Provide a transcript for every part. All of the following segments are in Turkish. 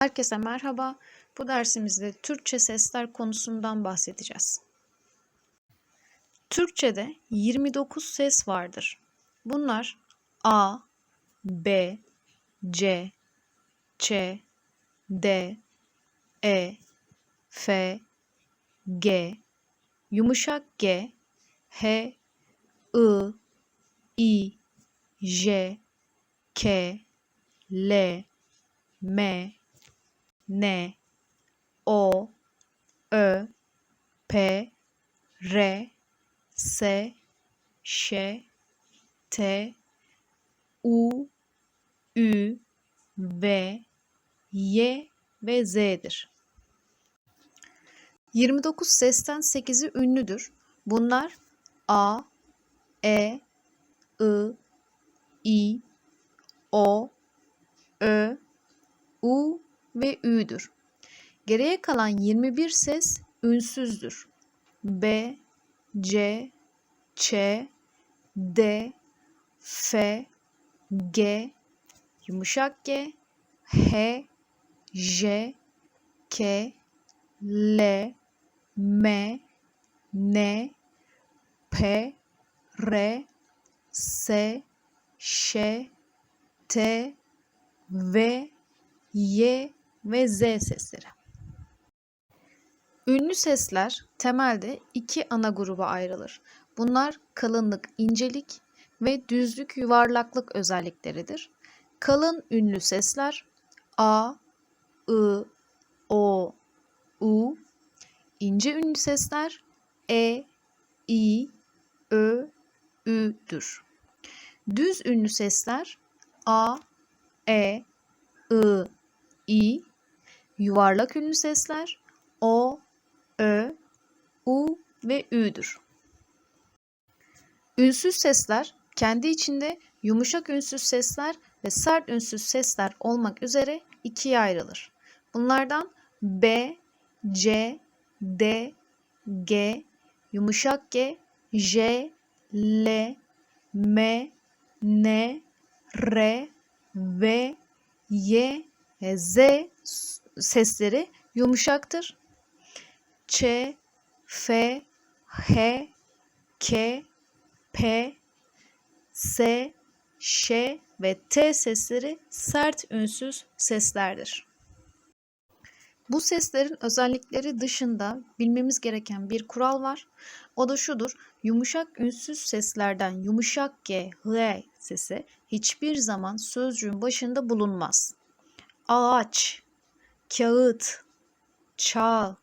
Herkese merhaba. Bu dersimizde Türkçe sesler konusundan bahsedeceğiz. Türkçede 29 ses vardır. Bunlar A, B, C, Ç, D, E, F, G, yumuşak G, H, I, I, J, K, L, M, N, O, Ö, P, R, S, Ş, T, U, Ü, V, Y ve Z'dir. 29 sesten 8'i ünlüdür. Bunlar A, E, I, I, O, Ö, U ve Ü'dür. Geriye kalan 21 ses ünsüzdür. B, C, Ç, D, F, G, yumuşak G, H, J, K, L, M, N, P, R, S, Ş, T, V, Y ve Z sesleri. Ünlü sesler temelde iki ana gruba ayrılır. Bunlar kalınlık, incelik ve düzlük, yuvarlaklık özellikleridir. Kalın ünlü sesler A, I, O, U. İnce ünlü sesler E, I, Ö, Ü'dür. Düz ünlü sesler A, E, I, i, yuvarlak ünlü sesler o, ö, u ve ü'dür. Ünsüz sesler kendi içinde yumuşak ünsüz sesler ve sert ünsüz sesler olmak üzere ikiye ayrılır. Bunlardan B, C, D, G, yumuşak G, J, L, M, N, R, V, Y Z sesleri yumuşaktır. Ç, F, H, K, P, S, Ş ve T sesleri sert ünsüz seslerdir. Bu seslerin özellikleri dışında bilmemiz gereken bir kural var. O da şudur. Yumuşak ünsüz seslerden yumuşak G, H sesi hiçbir zaman sözcüğün başında bulunmaz. Ağaç, kağıt, çağ,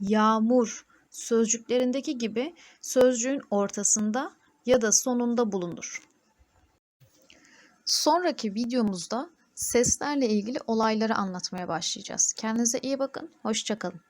yağmur sözcüklerindeki gibi sözcüğün ortasında ya da sonunda bulunur. Sonraki videomuzda seslerle ilgili olayları anlatmaya başlayacağız. Kendinize iyi bakın, hoşçakalın.